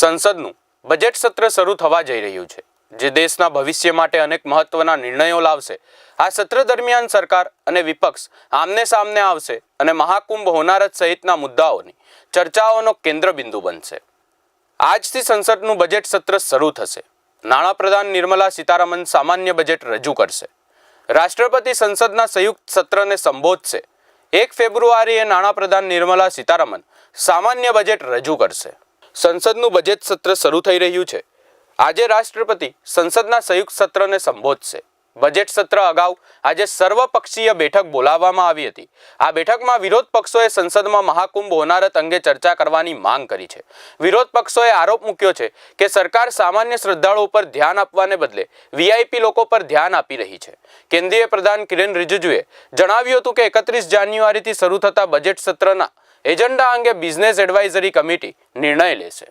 સંસદનું બજેટ સત્ર શરૂ થવા જઈ રહ્યું છે, જે દેશના ભવિષ્ય માટે અનેક મહત્વના નિર્ણયો લાવશે. આ સત્ર દરમિયાન સરકાર અને વિપક્ષ આમને સામને આવશે અને મહાકુંભ હોનારત સહિતના મુદ્દાઓની ચર્ચાઓનો કેન્દ્રબિંદુ બનશે. આજથી સંસદનું બજેટ સત્ર શરૂ થશે. નાણાપ્રધાન નિર્મલા સીતારામન સામાન્ય બજેટ રજૂ કરશે. રાષ્ટ્રપતિ સંસદના સંયુક્ત સત્રને સંબોધશે. એક ફેબ્રુઆરીએ નાણાપ્રધાન નિર્મલા સીતારામન સામાન્ય બજેટ રજૂ કરશે. સંસદનું બજેટ સત્ર શરૂ થઈ રહ્યું છે. આજે રાષ્ટ્રપતિ સંસદના સંયુક્ત સત્રને સંબોધશે. બજેટ સત્ર અગાઉ આજે સર્વપક્ષીય બેઠક બોલાવવામાં આવી હતી. આ બેઠકમાં વિરોધ પક્ષોએ સંસદમાં મહાકુંભ હોનારત અંગે ચર્ચા કરવાની માંગ કરી છે. વિરોધ પક્ષોએ આરોપ મૂક્યો છે કે સરકાર સામાન્ય શ્રદ્ધાળુઓ પર ધ્યાન આપવાને બદલે વીઆઈપી લોકો પર ધ્યાન આપી રહી છે. કેન્દ્રીય પ્રધાન કિરેન રિજિજુએ જણાવ્યું હતું કે એકત્રીસ જાન્યુઆરીથી શરૂ થતા બજેટ સત્રના એજન્ડા અંગે બિઝનેસ એડવાઇઝરી કમિટી નિર્ણય લેશે.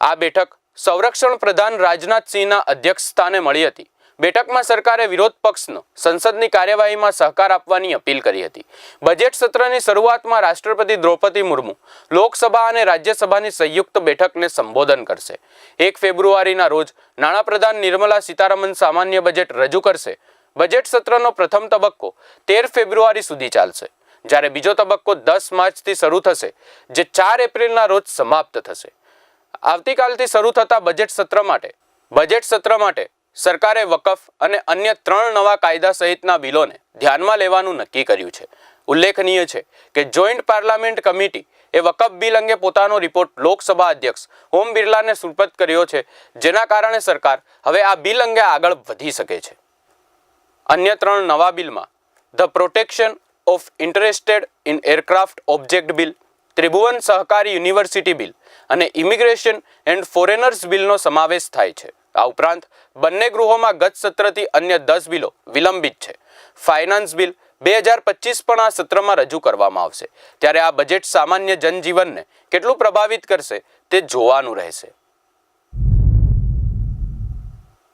આ બેઠક સંરક્ષણ પ્રધાન રાજનાથસિંહના અધ્યક્ષ સ્થાને મળી હતી. બેઠકમાં સરકારે વિરોધ પક્ષનો સંસદની કાર્યવાહીમાં સહકાર આપવાની અપીલ કરી હતી. બજેટ સત્રની શરૂઆતમાં રાષ્ટ્રપતિ દ્રૌપદી મુર્મુ લોકસભા અને રાજ્યસભાની સંયુક્ત બેઠકને સંબોધન કરશે. એક ફેબ્રુઆરીના રોજ નાણાપ્રધાન નિર્મલા સીતારામન સામાન્ય બજેટ રજૂ કરશે. બજેટ સત્રનો પ્રથમ તબક્કો તેર ફેબ્રુઆરી સુધી ચાલશે. જ્યારે બીજો તબક્કો દસ માર્ચથી શરૂ થશે, જે ચાર એપ્રિલના રોજ સમાપ્ત થશે. આવતીકાલથી શરૂ થતા બજેટ સત્ર માટે, બજેટ સત્ર માટે સરકારે વકફ અને અન્ય ત્રણ નવા કાયદા સહિતના બિલોને ધ્યાનમાં લેવાનું નક્કી કર્યું છે. ઉલ્લેખનીય છે કે જોઈન્ટ પાર્લામેન્ટ કમિટી એ વકફ બિલ અંગે પોતાનો રિપોર્ટ લોકસભા અધ્યક્ષ ઓમ બિરલાને સુપ્રત કર્યો છે, જેના કારણે સરકાર હવે આ બિલ અંગે આગળ વધી શકે છે. અન્ય ત્રણ નવા બિલમાં, the protection of interested in aircraft object bill Tribhuvan Sahkari university bill અને ઇમિગ્રેશન એન્ડ ફોરેનર્સ બિલનો સમાવેશ થાય છે. આ ઉપરાંત બંને ગૃહોમાં ગત સત્રથી અન્ય દસ બિલો વિલંબિત છે. ફાઇનાન્સ બિલ બે હજાર પચીસ પણ આ સત્રમાં રજૂ કરવામાં આવશે. ત્યારે આ બજેટ સામાન્ય જનજીવનને કેટલું પ્રભાવિત કરશે તે જોવાનું રહેશે.